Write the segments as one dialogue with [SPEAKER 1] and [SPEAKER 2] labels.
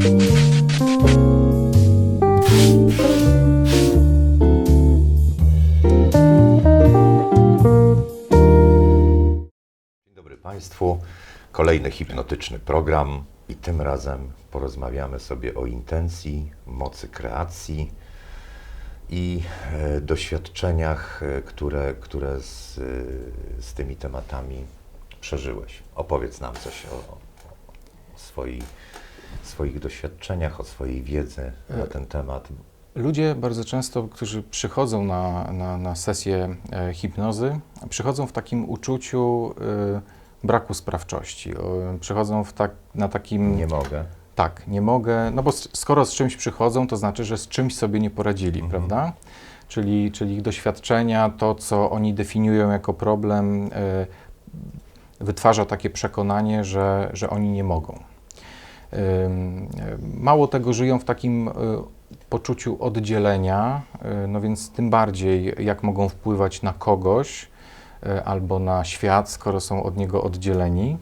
[SPEAKER 1] Dzień dobry Państwu. Kolejny hipnotyczny program i tym razem porozmawiamy sobie o intencji, mocy kreacji i e, doświadczeniach, e, które, które z, e, z tymi tematami przeżyłeś. Opowiedz nam coś o, o swoi, swoich doświadczeniach, o swojej wiedzy na ten temat.
[SPEAKER 2] Ludzie bardzo często, którzy przychodzą na, na, na sesję e, hipnozy, przychodzą w takim uczuciu e, braku sprawczości. Przychodzą w tak, na takim.
[SPEAKER 1] Nie mogę.
[SPEAKER 2] Tak, nie mogę. No bo skoro z czymś przychodzą, to znaczy, że z czymś sobie nie poradzili, prawda? Czyli, czyli ich doświadczenia, to co oni definiują jako problem, e, wytwarza takie przekonanie, że, że oni nie mogą. Mało tego, żyją w takim e, poczuciu oddzielenia, e, no więc tym bardziej jak mogą wpływać na kogoś e, albo na świat, skoro są od niego oddzieleni.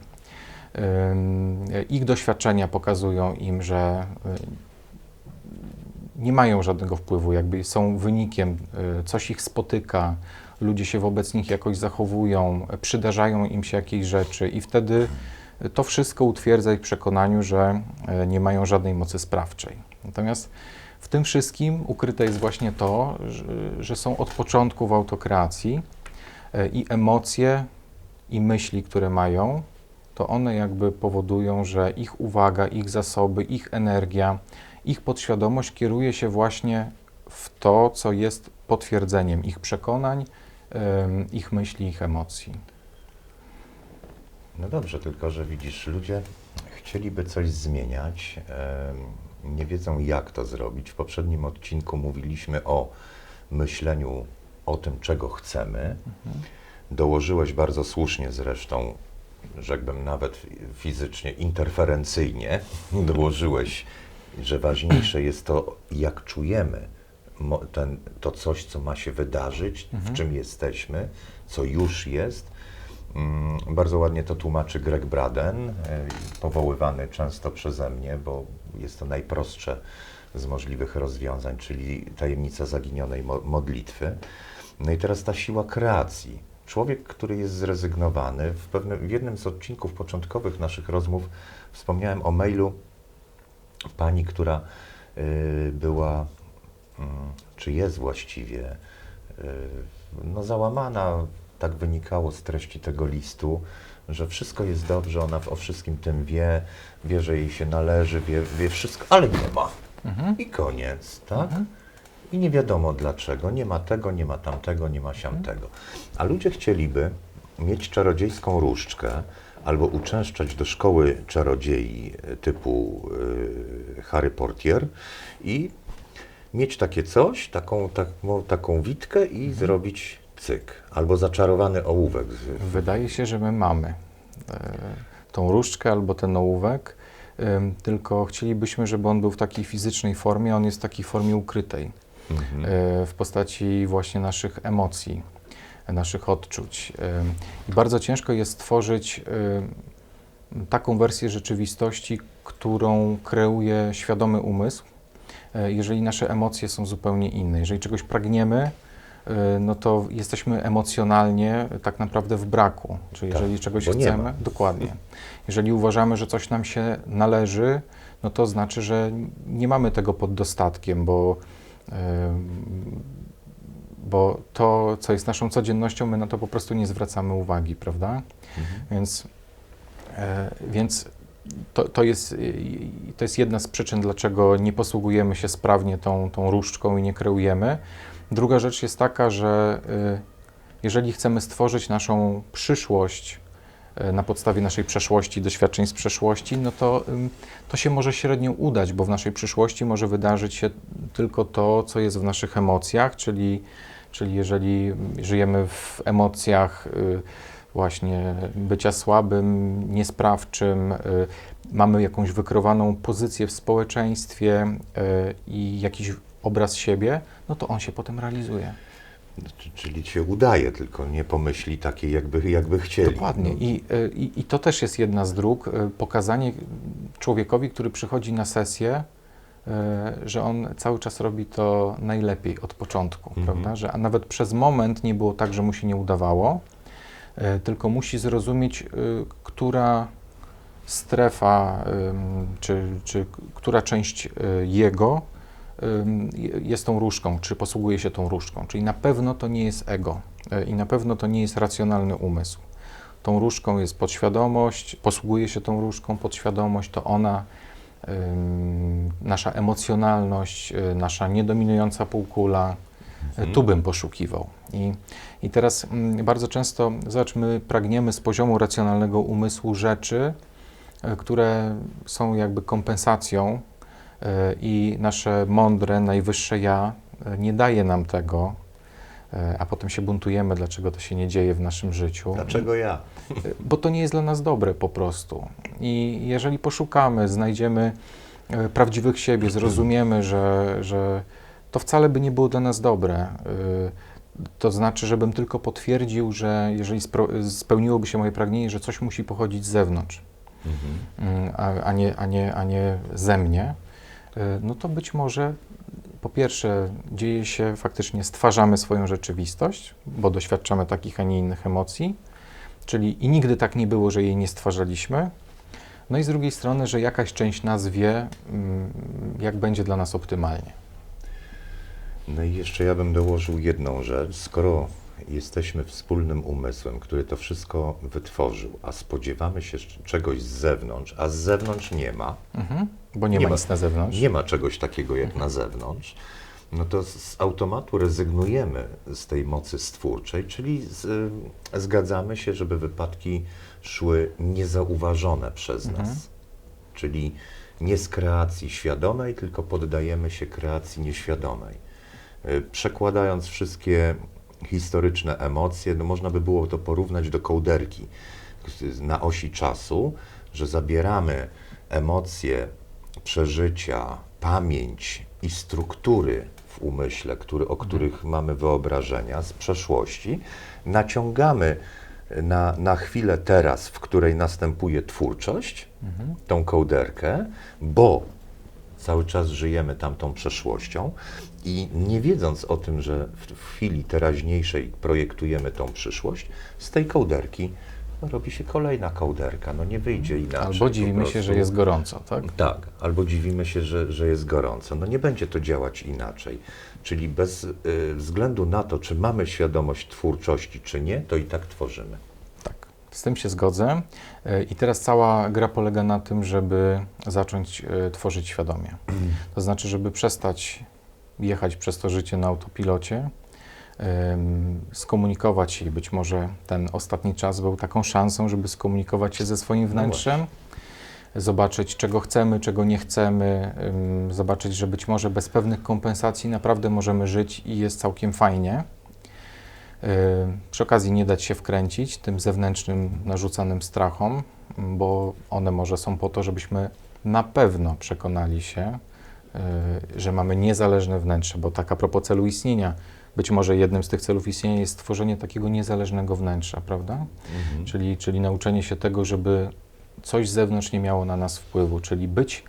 [SPEAKER 2] Ich doświadczenia pokazują im, że nie mają żadnego wpływu, jakby są wynikiem, coś ich spotyka, ludzie się wobec nich jakoś zachowują, przydarzają im się jakieś rzeczy i wtedy to wszystko utwierdza ich przekonaniu, że e, nie mają żadnej mocy sprawczej. Natomiast w tym wszystkim ukryte jest właśnie to, że, są od początku w autokreacji e, i emocje i myśli, które mają, to one jakby powodują, że ich uwaga, ich zasoby, ich energia, ich podświadomość kieruje się właśnie w to, co jest potwierdzeniem ich przekonań, ich myśli, ich emocji.
[SPEAKER 1] No dobrze, tylko że widzisz, ludzie chcieliby coś zmieniać, nie wiedzą jak to zrobić. W poprzednim odcinku mówiliśmy o myśleniu o tym, czego chcemy. Dołożyłeś bardzo słusznie zresztą, rzekłbym nawet fizycznie, interferencyjnie, dołożyłeś, że ważniejsze jest to, jak czujemy ten, to coś, co ma się wydarzyć, w czym jesteśmy, co już jest. Mm, Bardzo ładnie to tłumaczy Greg Braden, e, powoływany często przeze mnie, bo jest to najprostsze z możliwych rozwiązań, czyli tajemnica zaginionej mo- modlitwy. No i teraz ta siła kreacji. Człowiek, który jest zrezygnowany, w, pewnym, w jednym z odcinków początkowych naszych rozmów wspomniałem o mailu pani, która y, była, mm, czy jest właściwie, y, no załamana, tak wynikało z treści tego listu, że wszystko jest dobrze, ona o wszystkim tym wie, wie, że jej się należy, wie, wie wszystko, ale nie ma. I koniec, tak? I nie wiadomo dlaczego, nie ma tego, nie ma tamtego, nie ma siamtego. A ludzie chcieliby mieć czarodziejską różdżkę albo uczęszczać do szkoły czarodziei e, typu y, Harry Portier i mieć takie coś, taką, taką, taką witkę i zrobić cyk. Albo zaczarowany ołówek.
[SPEAKER 2] Wydaje się, że my mamy e, tą różdżkę albo ten ołówek, tylko chcielibyśmy, żeby on był w takiej fizycznej formie, a on jest w takiej formie ukrytej,
[SPEAKER 1] Mhm.
[SPEAKER 2] e, w postaci właśnie naszych emocji, naszych odczuć. I bardzo ciężko jest stworzyć taką wersję rzeczywistości, którą kreuje świadomy umysł, e, jeżeli nasze emocje są zupełnie inne. Jeżeli czegoś pragniemy, no to jesteśmy emocjonalnie tak naprawdę w braku. Czyli
[SPEAKER 1] Tak,
[SPEAKER 2] jeżeli czegoś chcemy, dokładnie. Jeżeli uważamy, że coś nam się należy, no to znaczy, że nie mamy tego pod dostatkiem, bo, em, bo to, co jest naszą codziennością, my na to po prostu nie zwracamy uwagi, prawda?
[SPEAKER 1] Mhm.
[SPEAKER 2] Więc, e, więc to, to, jest, i- to jest jedna z przyczyn, dlaczego nie posługujemy się sprawnie tą, tą różdżką i nie kreujemy. Druga rzecz jest taka, że y, jeżeli chcemy stworzyć naszą przyszłość y, na podstawie naszej przeszłości, doświadczeń z przeszłości, no to to się może średnio udać, bo w naszej przyszłości może wydarzyć się tylko to, co jest w naszych emocjach, czyli, czyli jeżeli żyjemy w emocjach y, właśnie bycia słabym, niesprawczym, mamy jakąś wykrowaną pozycję w społeczeństwie i jakiś obraz siebie, no to on się potem realizuje.
[SPEAKER 1] Czy- Czyli się udaje, tylko nie pomyśli takiej, jakby, jakby chcieli.
[SPEAKER 2] Dokładnie.
[SPEAKER 1] No,
[SPEAKER 2] I, y, i, I to też jest jedna z dróg. y, Pokazanie człowiekowi, który przychodzi na sesję, y, że on cały czas robi to najlepiej od początku,
[SPEAKER 1] Mhm.
[SPEAKER 2] prawda? Że a nawet przez moment nie było tak, że mu się nie udawało, tylko musi zrozumieć, która strefa, czy, czy która część jego jest tą różdżką, czy posługuje się tą różdżką. Czyli na pewno to nie jest ego y, i na pewno to nie jest racjonalny umysł. Tą różdżką jest podświadomość, posługuje się tą różdżką podświadomość, to ona, nasza emocjonalność, y, nasza niedominująca półkula, y, tu bym poszukiwał. I, i teraz mm, bardzo często, zobacz, my pragniemy z poziomu racjonalnego umysłu rzeczy, które są jakby kompensacją i nasze mądre, najwyższe ja y, nie daje nam tego, y, a potem się buntujemy, dlaczego to się nie dzieje w naszym życiu.
[SPEAKER 1] Dlaczego ja?
[SPEAKER 2] Bo to nie jest dla nas dobre po prostu. I jeżeli poszukamy, znajdziemy e, prawdziwych siebie, zrozumiemy, że, że to wcale by nie było dla nas dobre, e, to znaczy, żebym tylko potwierdził, że jeżeli spełniłoby się moje pragnienie, że coś musi pochodzić z zewnątrz,
[SPEAKER 1] Mhm.
[SPEAKER 2] mm, a, a, nie, a, nie, a nie ze mnie, e, no to być może po pierwsze dzieje się faktycznie, stwarzamy swoją rzeczywistość, bo doświadczamy takich, a nie innych emocji, czyli i nigdy tak nie było, że jej nie stwarzaliśmy. No i z drugiej strony, że jakaś część nas wie, mm, jak będzie dla nas optymalnie.
[SPEAKER 1] No i jeszcze ja bym dołożył jedną rzecz. Skoro jesteśmy wspólnym umysłem, który to wszystko wytworzył, a spodziewamy się czegoś z zewnątrz, a z zewnątrz nie ma,
[SPEAKER 2] Mhm. Bo nie,
[SPEAKER 1] Nie
[SPEAKER 2] ma nic na zewnątrz.
[SPEAKER 1] nie ma czegoś takiego jak na zewnątrz, no to z automatu rezygnujemy z tej mocy stwórczej, czyli z, y, zgadzamy się, żeby wypadki szły niezauważone przez
[SPEAKER 2] Mhm.
[SPEAKER 1] nas. Czyli nie z kreacji świadomej, tylko poddajemy się kreacji nieświadomej. Y, Przekładając wszystkie historyczne emocje, no można by było to porównać do kołderki na osi czasu, że zabieramy emocje, przeżycia, pamięć i struktury w umyśle, który, o których mamy wyobrażenia z przeszłości, naciągamy na, na chwilę teraz, w której następuje twórczość, tą kołderkę, bo cały czas żyjemy tamtą przeszłością i nie wiedząc o tym, że w, chwili teraźniejszej projektujemy tą przyszłość, z tej kołderki robi się kolejna kołderka, no nie wyjdzie inaczej.
[SPEAKER 2] Albo dziwimy się, że jest gorąco, tak?
[SPEAKER 1] Tak, albo dziwimy się, że, że jest gorąco. No nie będzie to działać inaczej. Czyli bez y, względu na to, czy mamy świadomość twórczości, czy nie, to i tak tworzymy.
[SPEAKER 2] Tak, z tym się zgodzę. E, I teraz cała gra polega na tym, żeby zacząć e, tworzyć świadomie. To znaczy, żeby przestać jechać przez to życie na autopilocie, skomunikować się i być może ten ostatni czas był taką szansą, żeby skomunikować się ze swoim wnętrzem, zobaczyć czego chcemy, czego nie chcemy, em, zobaczyć, że być może bez pewnych kompensacji naprawdę możemy żyć i jest całkiem fajnie. Y, Przy okazji nie dać się wkręcić tym zewnętrznym narzucanym strachom, bo one może są po to, żebyśmy na pewno przekonali się, y, że mamy niezależne wnętrze, bo tak a propos celu istnienia, być może jednym z tych celów istnienia jest stworzenie takiego niezależnego wnętrza, prawda? Czyli, czyli nauczenie się tego, żeby coś z zewnątrz nie miało na nas wpływu, czyli być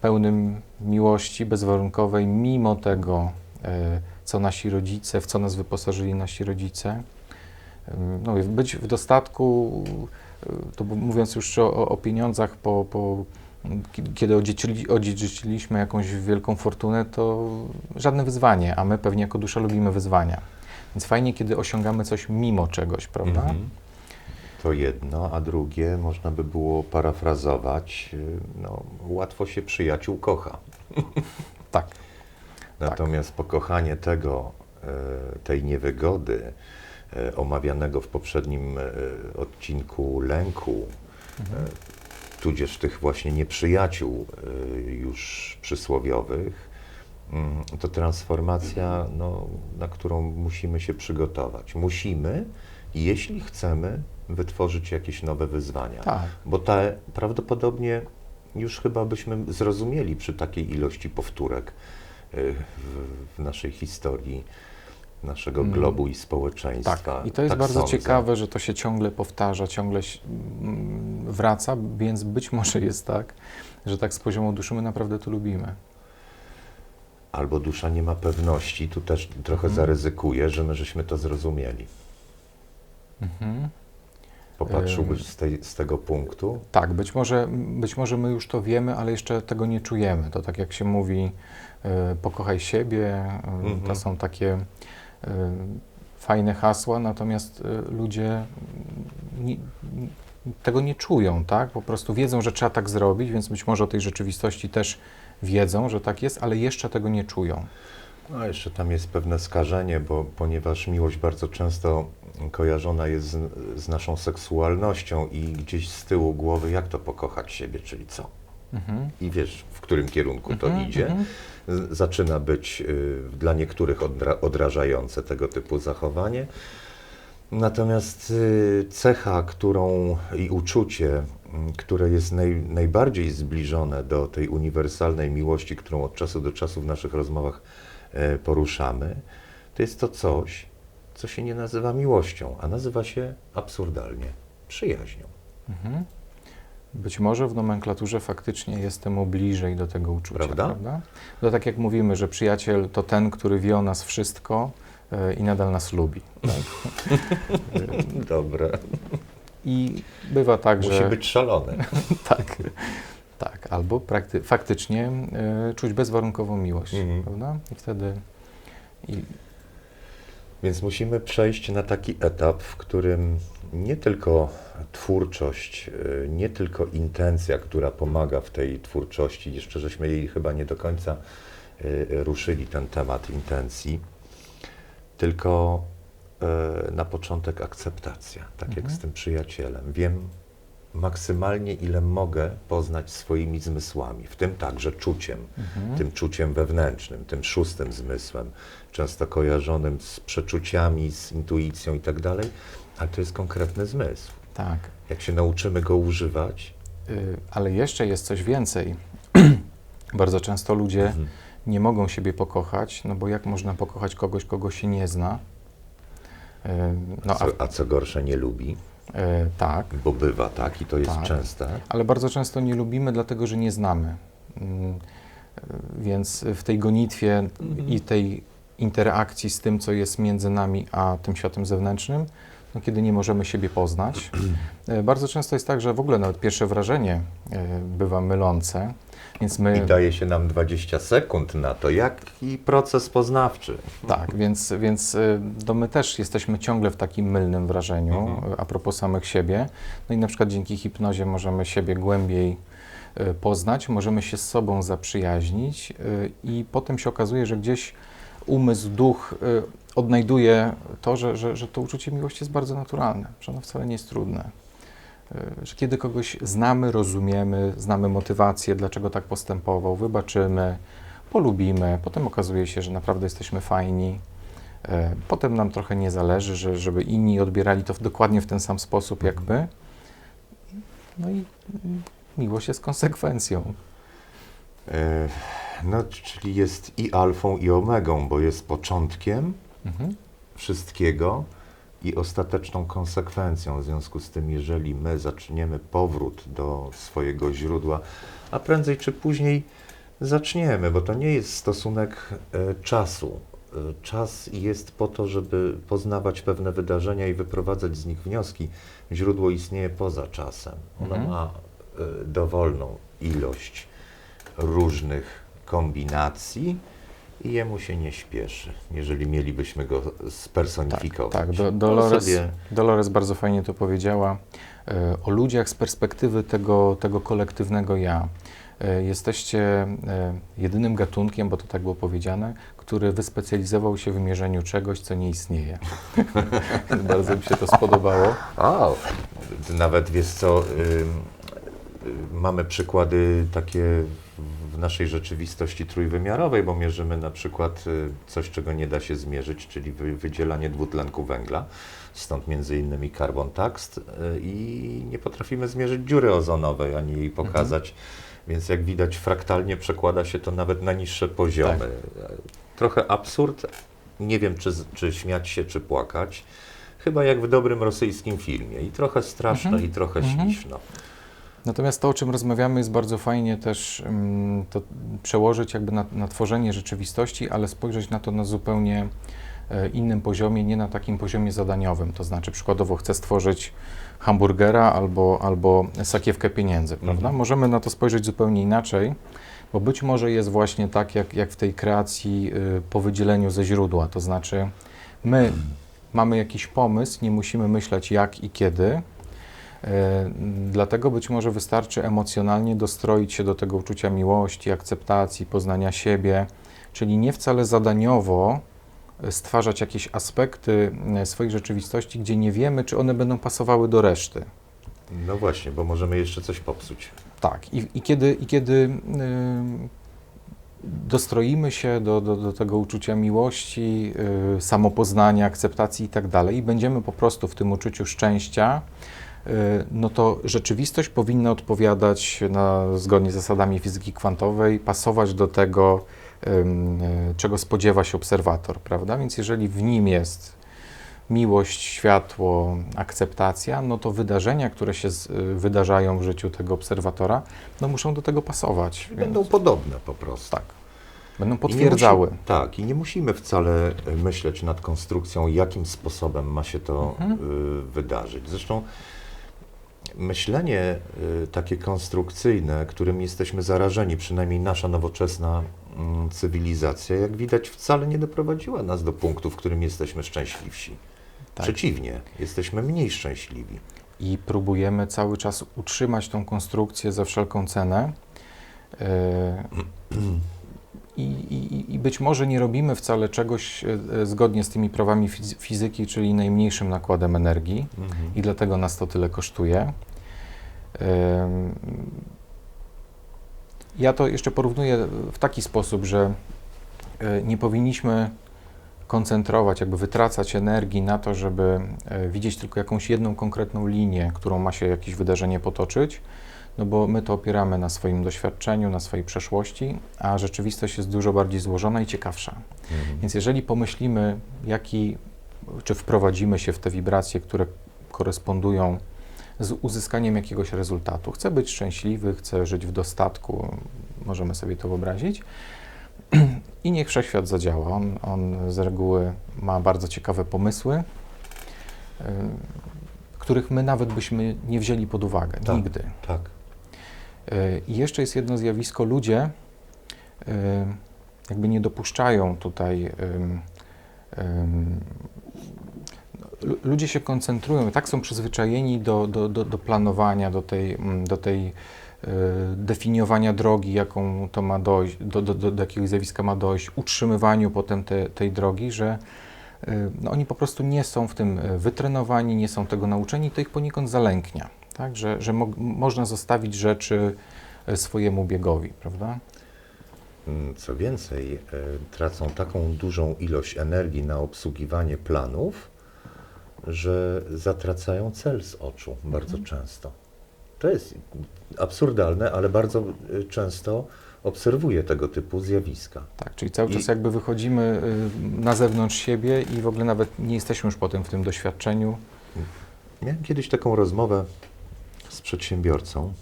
[SPEAKER 2] pełnym miłości bezwarunkowej, mimo tego, e, co nasi rodzice, w co nas wyposażyli nasi rodzice. Ym, No, być w dostatku, y, to mówiąc już o, o pieniądzach, po, po, kiedy odziedziczyli, odziedziczyliśmy jakąś wielką fortunę, to żadne wyzwanie, a my pewnie jako dusza lubimy wyzwania. Więc fajnie, kiedy osiągamy coś mimo czegoś, prawda?
[SPEAKER 1] Mhm. To jedno, a drugie można by było parafrazować, y, no, łatwo się przyjaciół kocha.
[SPEAKER 2] Tak.
[SPEAKER 1] Natomiast pokochanie tego, e, tej niewygody e, omawianego w poprzednim odcinku lęku,
[SPEAKER 2] Mhm.
[SPEAKER 1] E, tudzież tych właśnie nieprzyjaciół e, już przysłowiowych, mm, to transformacja, no, na którą musimy się przygotować. Musimy, jeśli chcemy wytworzyć jakieś nowe wyzwania.
[SPEAKER 2] Tak.
[SPEAKER 1] Bo te prawdopodobnie już chyba byśmy zrozumieli przy takiej ilości powtórek w, w naszej historii, naszego globu i społeczeństwa.
[SPEAKER 2] Tak, i to jest
[SPEAKER 1] Tak
[SPEAKER 2] bardzo
[SPEAKER 1] sądzę.
[SPEAKER 2] ciekawe, że to się ciągle powtarza, ciągle mm, wraca, więc być może jest tak, że tak z poziomu duszy my naprawdę to lubimy.
[SPEAKER 1] Albo dusza nie ma pewności, tu też trochę
[SPEAKER 2] Mhm.
[SPEAKER 1] zaryzykuję, że my żeśmy to zrozumieli.
[SPEAKER 2] Mhm.
[SPEAKER 1] Popatrzyłbyś z, tej, z tego punktu?
[SPEAKER 2] Tak, być może, być może my już to wiemy, ale jeszcze tego nie czujemy. To tak jak się mówi, e, pokochaj siebie, e, to
[SPEAKER 1] Mhm.
[SPEAKER 2] są takie fajne hasła, natomiast e, ludzie nie, tego nie czują, tak? Po prostu wiedzą, że trzeba tak zrobić, więc być może o tej rzeczywistości też wiedzą, że tak jest, ale jeszcze tego nie czują.
[SPEAKER 1] No, jeszcze tam jest pewne skażenie, bo ponieważ miłość bardzo często kojarzona jest z, z naszą seksualnością i gdzieś z tyłu głowy, jak to pokochać siebie, czyli co?
[SPEAKER 2] Mhm.
[SPEAKER 1] I wiesz, w którym kierunku to
[SPEAKER 2] Mhm,
[SPEAKER 1] idzie.
[SPEAKER 2] mhm.
[SPEAKER 1] Zaczyna być y, dla niektórych odra, odrażające tego typu zachowanie. Natomiast y, cecha, którą i uczucie, które jest naj, najbardziej zbliżone do tej uniwersalnej miłości, którą od czasu do czasu w naszych rozmowach e, poruszamy, to jest to coś, co się nie nazywa miłością, a nazywa się absurdalnie przyjaźnią.
[SPEAKER 2] Mhm. Być może w nomenklaturze faktycznie jest temu bliżej do tego uczucia,
[SPEAKER 1] Prawda?
[SPEAKER 2] prawda? To tak jak mówimy, że przyjaciel to ten, który wie o nas wszystko e, i nadal nas lubi. Tak?
[SPEAKER 1] Dobre.
[SPEAKER 2] I bywa tak,
[SPEAKER 1] Musi
[SPEAKER 2] że...
[SPEAKER 1] być szalone.
[SPEAKER 2] Tak, tak. Albo prakty- faktycznie e, czuć bezwarunkową miłość,
[SPEAKER 1] Mhm.
[SPEAKER 2] prawda? I wtedy... I,
[SPEAKER 1] Więc musimy przejść na taki etap, w którym nie tylko twórczość, y, nie tylko intencja, która pomaga w tej twórczości, jeszcze żeśmy jej chyba nie do końca y, ruszyli ten temat intencji, tylko y, na początek akceptacja, tak jak
[SPEAKER 2] Mhm.
[SPEAKER 1] z tym przyjacielem. Wiem maksymalnie ile mogę poznać swoimi zmysłami, w tym także czuciem
[SPEAKER 2] mhm.
[SPEAKER 1] tym czuciem wewnętrznym, tym szóstym zmysłem, często kojarzonym z przeczuciami, z intuicją i tak dalej, ale to jest konkretny zmysł.
[SPEAKER 2] Tak.
[SPEAKER 1] Jak się nauczymy go używać,
[SPEAKER 2] Y, Ale jeszcze jest coś więcej. Bardzo często ludzie
[SPEAKER 1] Mhm.
[SPEAKER 2] nie mogą siebie pokochać, no bo jak można pokochać kogoś, kogo się nie zna? Y, No a,
[SPEAKER 1] co, a co gorsze nie lubi,
[SPEAKER 2] y, tak,
[SPEAKER 1] bo bywa tak i to jest
[SPEAKER 2] Tak.
[SPEAKER 1] częste.
[SPEAKER 2] ale bardzo często nie lubimy, dlatego że nie znamy. Mm, Więc w tej gonitwie
[SPEAKER 1] Mhm.
[SPEAKER 2] i tej interakcji z tym, co jest między nami a tym światem zewnętrznym, no kiedy nie możemy siebie poznać, y, bardzo często jest tak, że w ogóle nawet pierwsze wrażenie y, bywa mylące, więc my...
[SPEAKER 1] I daje się nam 20 sekund na to, jaki proces poznawczy.
[SPEAKER 2] Tak, więc, więc y, to my też jesteśmy ciągle w takim mylnym wrażeniu
[SPEAKER 1] Mhm.
[SPEAKER 2] a propos samych siebie. No i na przykład dzięki hipnozie możemy siebie głębiej poznać, możemy się z sobą zaprzyjaźnić i potem się okazuje, że gdzieś umysł, duch y, odnajduje to, że, że, że to uczucie miłości jest bardzo naturalne, że ono wcale nie jest trudne. Y, Że kiedy kogoś znamy, rozumiemy, znamy motywację, dlaczego tak postępował, wybaczymy, polubimy, potem okazuje się, że naprawdę jesteśmy fajni. E, Potem nam trochę nie zależy, że, żeby inni odbierali to w, dokładnie w ten sam sposób jak my. No i miłość jest konsekwencją.
[SPEAKER 1] No, czyli jest i alfą, i omegą, bo jest początkiem
[SPEAKER 2] Mhm.
[SPEAKER 1] wszystkiego i ostateczną konsekwencją. W związku z tym, jeżeli my zaczniemy powrót do swojego źródła, a prędzej czy później zaczniemy, bo to nie jest stosunek e, czasu. E, czas jest po to, żeby poznawać pewne wydarzenia i wyprowadzać z nich wnioski. Źródło istnieje poza czasem. Ono
[SPEAKER 2] Mhm.
[SPEAKER 1] ma e, dowolną ilość różnych kombinacji i jemu się nie śpieszy, jeżeli mielibyśmy go spersonifikować.
[SPEAKER 2] Tak, do,
[SPEAKER 1] To
[SPEAKER 2] Dolores,
[SPEAKER 1] sobie-
[SPEAKER 2] Dolores bardzo fajnie to powiedziała e, o ludziach z perspektywy tego, tego kolektywnego ja. E, Jesteście e, jedynym gatunkiem, bo to tak było powiedziane, który wyspecjalizował się w mierzeniu czegoś, co nie istnieje. bardzo mi się to spodobało.
[SPEAKER 1] O, nawet wiesz co, y, mamy przykłady takie w naszej rzeczywistości trójwymiarowej, bo mierzymy na przykład y, coś, czego nie da się zmierzyć, czyli wy, wydzielanie dwutlenku węgla, stąd między innymi carbon tax y, i nie potrafimy zmierzyć dziury ozonowej, ani jej pokazać, więc jak widać fraktalnie przekłada się to nawet na niższe poziomy. Trochę absurd, Nie wiem, czy, czy śmiać się, czy płakać. Chyba jak w dobrym rosyjskim filmie. I trochę straszne,
[SPEAKER 2] Mhm.
[SPEAKER 1] i trochę
[SPEAKER 2] Mhm.
[SPEAKER 1] śliczno.
[SPEAKER 2] Natomiast to, o czym rozmawiamy, jest bardzo fajnie też mm, to przełożyć jakby na, na tworzenie rzeczywistości, ale spojrzeć na to na zupełnie e, innym poziomie, nie na takim poziomie zadaniowym. To znaczy, przykładowo chcę stworzyć hamburgera albo, albo sakiewkę pieniędzy, prawda?
[SPEAKER 1] Mhm.
[SPEAKER 2] Możemy na to spojrzeć zupełnie inaczej, bo być może jest właśnie tak, jak, jak w tej kreacji y, po wydzieleniu ze źródła. To znaczy, my mamy jakiś pomysł, nie musimy myśleć jak i kiedy. E, Dlatego być może wystarczy emocjonalnie dostroić się do tego uczucia miłości, akceptacji, poznania siebie, czyli nie wcale zadaniowo e, stwarzać jakieś aspekty e, swojej rzeczywistości, gdzie nie wiemy, czy one będą pasowały do reszty.
[SPEAKER 1] No właśnie, bo możemy jeszcze coś popsuć.
[SPEAKER 2] Tak, i, i kiedy, i kiedy ym, dostroimy się do, do, do tego uczucia miłości, y, samopoznania, akceptacji i tak dalej, i będziemy po prostu w tym uczuciu szczęścia, no to rzeczywistość powinna odpowiadać na, zgodnie z zasadami fizyki kwantowej, pasować do tego, y, czego spodziewa się obserwator, prawda? Więc jeżeli w nim jest miłość, światło, akceptacja, no to wydarzenia, które się z, y, wydarzają w życiu tego obserwatora, no muszą do tego pasować.
[SPEAKER 1] Będą
[SPEAKER 2] Więc,
[SPEAKER 1] podobne po prostu.
[SPEAKER 2] tak. Będą
[SPEAKER 1] I
[SPEAKER 2] potwierdzały.
[SPEAKER 1] Musi, tak, i nie musimy wcale e, myśleć nad konstrukcją, jakim sposobem ma się to
[SPEAKER 2] Mhm.
[SPEAKER 1] y, wydarzyć. Zresztą myślenie y, takie konstrukcyjne, którym jesteśmy zarażeni, przynajmniej nasza nowoczesna mm, cywilizacja, jak widać, wcale nie doprowadziła nas do punktu, w którym jesteśmy szczęśliwsi.
[SPEAKER 2] Tak.
[SPEAKER 1] Przeciwnie, jesteśmy mniej szczęśliwi.
[SPEAKER 2] I próbujemy cały czas utrzymać tą konstrukcję za wszelką cenę. Y, I, i, I być może nie robimy wcale czegoś y, y, zgodnie z tymi prawami fizy- fizyki, czyli najmniejszym nakładem energii. i dlatego nas to tyle kosztuje. Ja to jeszcze porównuję w taki sposób, że y, nie powinniśmy koncentrować, jakby wytracać energii na to, żeby widzieć tylko jakąś jedną konkretną linię, którą ma się jakieś wydarzenie potoczyć, no bo my to opieramy na swoim doświadczeniu, na swojej przeszłości, a rzeczywistość jest dużo bardziej złożona i ciekawsza.
[SPEAKER 1] Mhm.
[SPEAKER 2] Więc jeżeli pomyślimy, jaki, czy wprowadzimy się w te wibracje, które korespondują z uzyskaniem jakiegoś rezultatu, chcę być szczęśliwy, chcę żyć w dostatku, możemy sobie to wyobrazić. I niech wszechświat zadziała. On, on z reguły ma bardzo ciekawe pomysły, y, których my nawet byśmy nie wzięli pod uwagę.
[SPEAKER 1] Tak.
[SPEAKER 2] Nigdy.
[SPEAKER 1] Tak.
[SPEAKER 2] I jeszcze jest jedno zjawisko. Ludzie y, jakby nie dopuszczają tutaj. Ludzie się koncentrują, tak są przyzwyczajeni do, do, do, do planowania, do tej, do tej y, definiowania drogi, jaką to ma dojść, do, do, do, do jakiegoś zjawiska ma dojść, utrzymywaniu potem te, tej drogi, że y, no, oni po prostu nie są w tym wytrenowani, nie są tego nauczeni, to ich poniekąd zalęknia, tak? że, że mo można zostawić rzeczy y, swojemu biegowi, prawda?
[SPEAKER 1] Mm, Co więcej, e, tracą taką dużą ilość energii na obsługiwanie planów, że zatracają cel z oczu bardzo często. To jest absurdalne, ale bardzo e, często obserwuję tego typu zjawiska.
[SPEAKER 2] Tak, czyli cały
[SPEAKER 1] I-
[SPEAKER 2] czas jakby wychodzimy na zewnątrz siebie i w ogóle nawet nie jesteśmy już potem w tym doświadczeniu.
[SPEAKER 1] Miałem kiedyś taką rozmowę z przedsiębiorcą,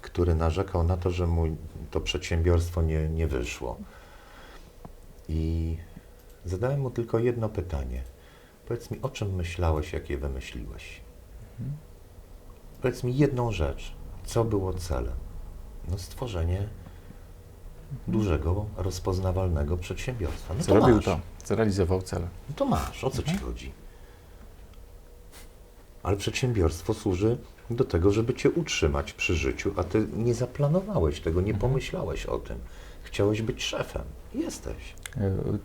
[SPEAKER 1] który narzekał na to, że mu to przedsiębiorstwo nie, nie wyszło. I zadałem mu tylko jedno pytanie. Powiedz mi, o czym myślałeś, jak je wymyśliłeś? Powiedz mi jedną rzecz. Co było celem? No stworzenie dużego, rozpoznawalnego przedsiębiorstwa. No to
[SPEAKER 2] Zrobił
[SPEAKER 1] masz.
[SPEAKER 2] to, zrealizował cel.
[SPEAKER 1] No to masz, o co ci
[SPEAKER 2] Mhm.
[SPEAKER 1] chodzi? Ale przedsiębiorstwo służy do tego, żeby cię utrzymać przy życiu, a ty nie zaplanowałeś tego, nie
[SPEAKER 2] Mhm.
[SPEAKER 1] pomyślałeś o tym. Chciałeś być szefem. Jesteś.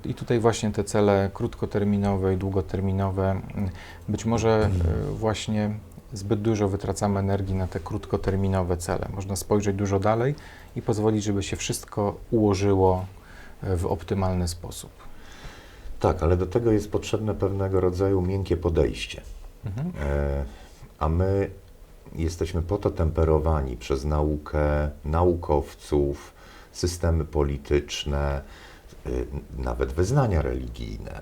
[SPEAKER 2] Y, I tutaj właśnie te cele krótkoterminowe i długoterminowe, y, być może y, właśnie zbyt dużo wytracamy energii na te krótkoterminowe cele. Można spojrzeć dużo dalej i pozwolić, żeby się wszystko ułożyło y, w optymalny sposób.
[SPEAKER 1] Tak, ale do tego jest potrzebne pewnego rodzaju miękkie podejście.
[SPEAKER 2] Mhm.
[SPEAKER 1] E, a my jesteśmy po to temperowani przez naukę, naukowców, systemy polityczne, y, nawet wyznania religijne,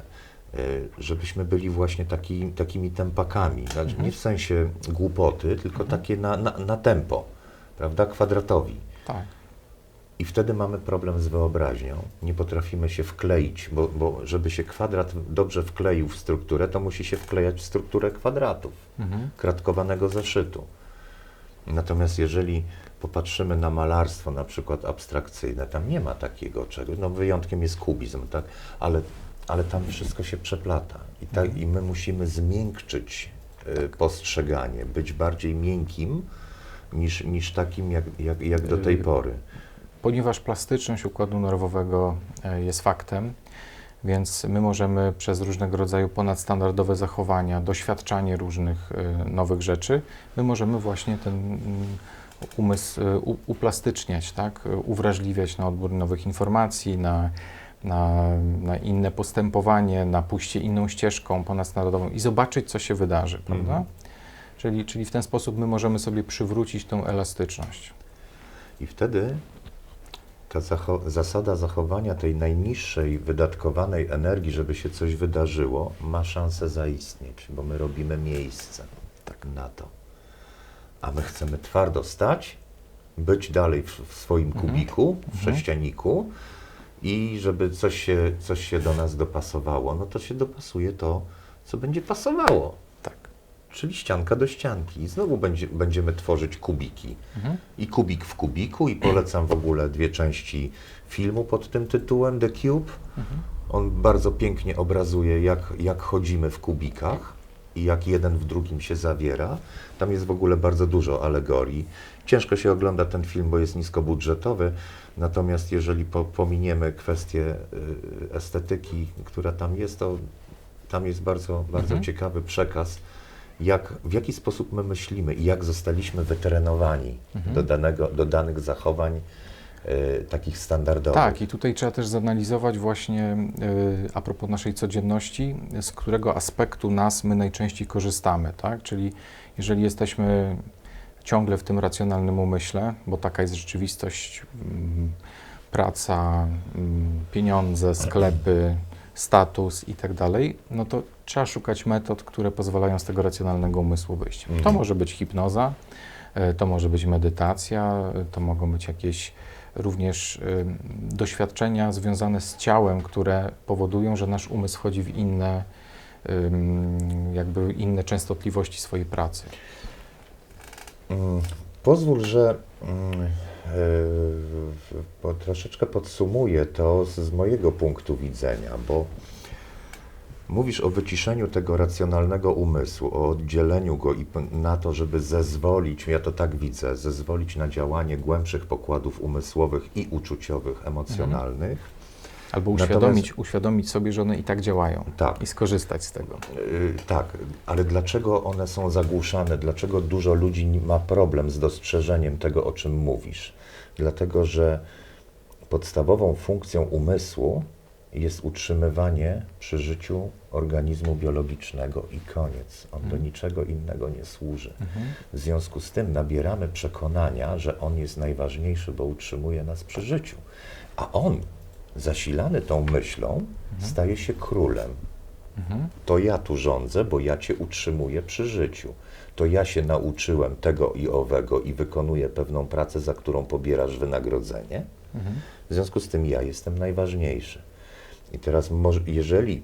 [SPEAKER 1] y, żebyśmy byli właśnie taki, takimi tempakami, znaczy nie w sensie głupoty, tylko takie na, na, na tempo, prawda, kwadratowi.
[SPEAKER 2] Tak.
[SPEAKER 1] I wtedy mamy problem z wyobraźnią. Nie potrafimy się wkleić, bo, bo żeby się kwadrat dobrze wkleił w strukturę, to musi się wklejać w strukturę kwadratów,
[SPEAKER 2] Mhm.
[SPEAKER 1] kratkowanego zeszytu. Natomiast jeżeli popatrzymy na malarstwo, na przykład abstrakcyjne, tam nie ma takiego czegoś. No wyjątkiem jest kubizm, tak? ale, ale tam wszystko się przeplata. I, tak, I my musimy zmiękczyć y, postrzeganie, być bardziej miękkim niż, niż takim, jak, jak, jak do tej
[SPEAKER 2] Y,
[SPEAKER 1] pory.
[SPEAKER 2] Ponieważ plastyczność układu nerwowego e, jest faktem, więc my możemy przez różnego rodzaju ponadstandardowe zachowania, doświadczanie różnych e, nowych rzeczy, my możemy właśnie ten umysł e, uplastyczniać, tak? Uwrażliwiać na odbór nowych informacji, na, na, na inne postępowanie, na pójście inną ścieżką ponadstandardową i zobaczyć, co się wydarzy, prawda?
[SPEAKER 1] Mhm.
[SPEAKER 2] Czyli, czyli w ten sposób my możemy sobie przywrócić tą elastyczność.
[SPEAKER 1] I wtedy ta zacho- zasada zachowania tej najniższej wydatkowanej energii, żeby się coś wydarzyło, ma szansę zaistnieć, bo my robimy miejsce tak na to. A my chcemy twardo stać, być dalej w, w swoim
[SPEAKER 2] Mhm.
[SPEAKER 1] kubiku, w
[SPEAKER 2] Mhm.
[SPEAKER 1] sześcianiku i żeby coś się, coś się do nas dopasowało, no to się dopasuje to, co będzie pasowało. Czyli ścianka do ścianki. I znowu będzie, będziemy tworzyć kubiki
[SPEAKER 2] Mhm.
[SPEAKER 1] i kubik w kubiku i polecam w ogóle dwie części filmu pod tym tytułem The Cube.
[SPEAKER 2] Mhm.
[SPEAKER 1] On bardzo pięknie obrazuje, jak, jak chodzimy w kubikach i jak jeden w drugim się zawiera. Tam jest w ogóle bardzo dużo alegorii. Ciężko się ogląda ten film, bo jest niskobudżetowy, natomiast jeżeli po, pominiemy kwestię y, estetyki, która tam jest, to tam jest bardzo, bardzo
[SPEAKER 2] Mhm.
[SPEAKER 1] ciekawy przekaz, jak, w jaki sposób my myślimy i jak zostaliśmy wytrenowani
[SPEAKER 2] Mhm.
[SPEAKER 1] do, danego, do danych zachowań y, takich standardowych.
[SPEAKER 2] Tak, i tutaj trzeba też zanalizować właśnie y, a propos naszej codzienności, z którego aspektu nas my najczęściej korzystamy, tak? Czyli jeżeli jesteśmy ciągle w tym racjonalnym umyśle, bo taka jest rzeczywistość, mm, praca, mm, pieniądze, sklepy, status i tak dalej, no to trzeba szukać metod, które pozwalają z tego racjonalnego umysłu wyjść. To
[SPEAKER 1] Mhm.
[SPEAKER 2] może być hipnoza, e, to może być medytacja, e, to mogą być jakieś również ym, doświadczenia związane z ciałem, które powodują, że nasz umysł wchodzi w inne, jakby inne częstotliwości swojej pracy.
[SPEAKER 1] Mm, Pozwól, że mm, e, po, troszeczkę podsumuję to z, z mojego punktu widzenia, bo mówisz o wyciszeniu tego racjonalnego umysłu, o oddzieleniu go i na to, żeby zezwolić, ja to tak widzę, zezwolić na działanie głębszych pokładów umysłowych i uczuciowych, emocjonalnych.
[SPEAKER 2] Albo
[SPEAKER 1] Natomiast-
[SPEAKER 2] uświadomić, uświadomić sobie, że one i tak działają
[SPEAKER 1] Tak.
[SPEAKER 2] i skorzystać z tego.
[SPEAKER 1] Yy, tak, ale dlaczego one są zagłuszane? Dlaczego dużo ludzi ma problem z dostrzeżeniem tego, o czym mówisz? Dlatego, że podstawową funkcją umysłu jest utrzymywanie przy życiu organizmu biologicznego i koniec. On do
[SPEAKER 2] Mhm.
[SPEAKER 1] niczego innego nie służy.
[SPEAKER 2] Mhm.
[SPEAKER 1] W związku z tym nabieramy przekonania, że on jest najważniejszy, bo utrzymuje nas przy życiu. A on, zasilany tą myślą, staje się królem.
[SPEAKER 2] Mhm.
[SPEAKER 1] To ja tu rządzę, bo ja cię utrzymuję przy życiu. To ja się nauczyłem tego i owego i wykonuję pewną pracę, za którą pobierasz wynagrodzenie.
[SPEAKER 2] Mhm.
[SPEAKER 1] W związku z tym ja jestem najważniejszy. I teraz, jeżeli,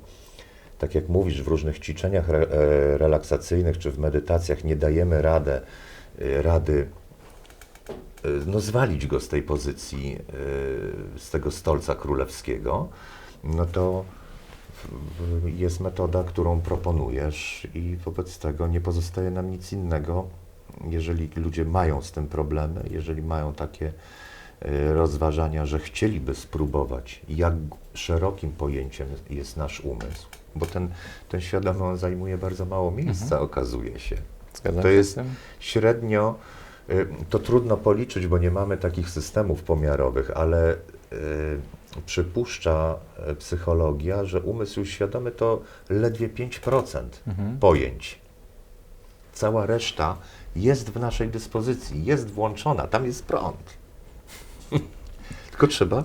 [SPEAKER 1] tak jak mówisz, w różnych ćwiczeniach re, e, relaksacyjnych czy w medytacjach nie dajemy radę, e, rady e, no, zwalić go z tej pozycji, z tego stolca królewskiego, no to jest metoda, którą proponujesz i wobec tego nie pozostaje nam nic innego, jeżeli ludzie mają z tym problemy, jeżeli mają takie e, rozważania, że chcieliby spróbować, jak szerokim pojęciem jest nasz umysł, bo ten, ten świadomy on zajmuje bardzo mało miejsca, okazuje się.
[SPEAKER 2] Zgadzam
[SPEAKER 1] To jest-? Średnio y, to trudno policzyć, bo nie mamy takich systemów pomiarowych, ale y, przypuszcza y, psychologia, że umysł świadomy to ledwie 5%
[SPEAKER 2] Mhm.
[SPEAKER 1] pojęć. Cała reszta jest w naszej dyspozycji, jest włączona, tam jest prąd. Tylko trzeba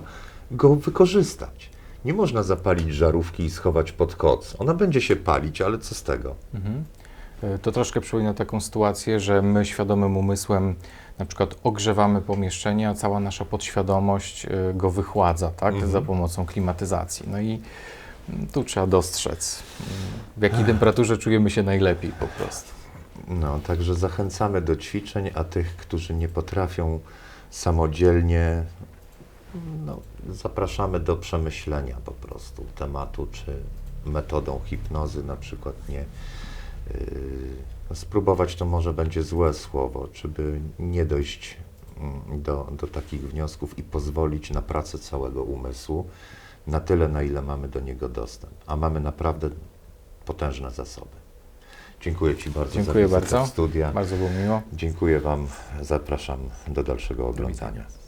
[SPEAKER 1] go wykorzystać. Nie można zapalić żarówki i schować pod koc. Ona będzie się palić, ale co z tego?
[SPEAKER 2] Mhm. Y, To troszkę przypomina taką sytuację, że my świadomym umysłem na przykład ogrzewamy pomieszczenie, a cała nasza podświadomość y, go wychładza, tak,
[SPEAKER 1] Mhm.
[SPEAKER 2] za pomocą klimatyzacji. No i mm, tu trzeba dostrzec, mm, w jakiej temperaturze czujemy się najlepiej po prostu.
[SPEAKER 1] No, także zachęcamy do ćwiczeń, a tych, którzy nie potrafią samodzielnie, no, zapraszamy do przemyślenia po prostu tematu, czy metodą hipnozy na przykład nie. Yy, spróbować to może będzie złe słowo, żeby nie dojść mm, do, do takich wniosków i pozwolić na pracę całego umysłu na tyle, na ile mamy do niego dostęp. A mamy naprawdę potężne zasoby. Dziękuję Ci bardzo
[SPEAKER 2] Dziękuję
[SPEAKER 1] za wizytę
[SPEAKER 2] bardzo.
[SPEAKER 1] studia.
[SPEAKER 2] Bardzo było miło.
[SPEAKER 1] Dziękuję Wam. Zapraszam do dalszego oglądania.